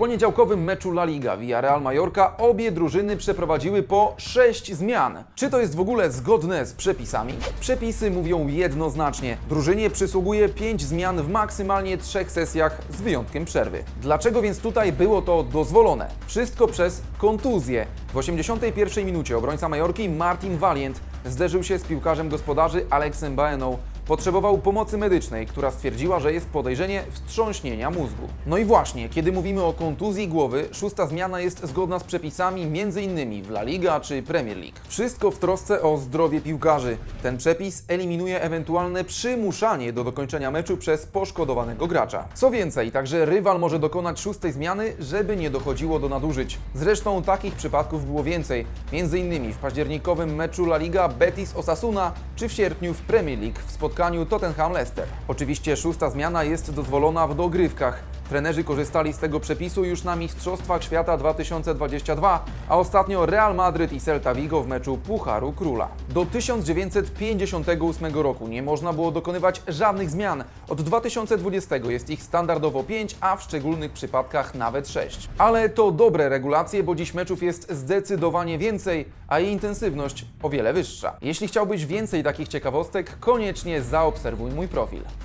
poniedziałkowym meczu La Liga Villarreal Mallorca obie drużyny przeprowadziły po 6 zmian. Czy to jest w ogóle zgodne z przepisami? Przepisy mówią jednoznacznie. Drużynie przysługuje 5 zmian w maksymalnie 3 sesjach z wyjątkiem przerwy. Dlaczego więc tutaj było to dozwolone? Wszystko przez kontuzję. W 81 minucie obrońca Majorki Martin Valiant zderzył się z piłkarzem gospodarzy Alexem Baeną. Potrzebował pomocy medycznej, która stwierdziła, że jest podejrzenie wstrząśnienia mózgu. No i właśnie, kiedy mówimy o kontuzji głowy, szósta zmiana jest zgodna z przepisami m.in. w La Liga czy Premier League. Wszystko w trosce o zdrowie piłkarzy. Ten przepis eliminuje ewentualne przymuszanie do dokończenia meczu przez poszkodowanego gracza. Co więcej, także rywal może dokonać szóstej zmiany, żeby nie dochodziło do nadużyć. Zresztą takich przypadków było więcej, m.in. w październikowym meczu La Liga Betis Osasuna czy w sierpniu w Premier League w spotkaniu Tottenham-Leicester. Oczywiście szósta zmiana jest dozwolona w dogrywkach. Trenerzy korzystali z tego przepisu już na Mistrzostwach Świata 2022, a ostatnio Real Madryt i Celta Vigo w meczu Pucharu Króla. Do 1958 roku nie można było dokonywać żadnych zmian. Od 2020 jest ich standardowo 5, a w szczególnych przypadkach nawet 6. Ale to dobre regulacje, bo dziś meczów jest zdecydowanie więcej, a jej intensywność o wiele wyższa. Jeśli chciałbyś więcej takich ciekawostek, koniecznie zaobserwuj mój profil.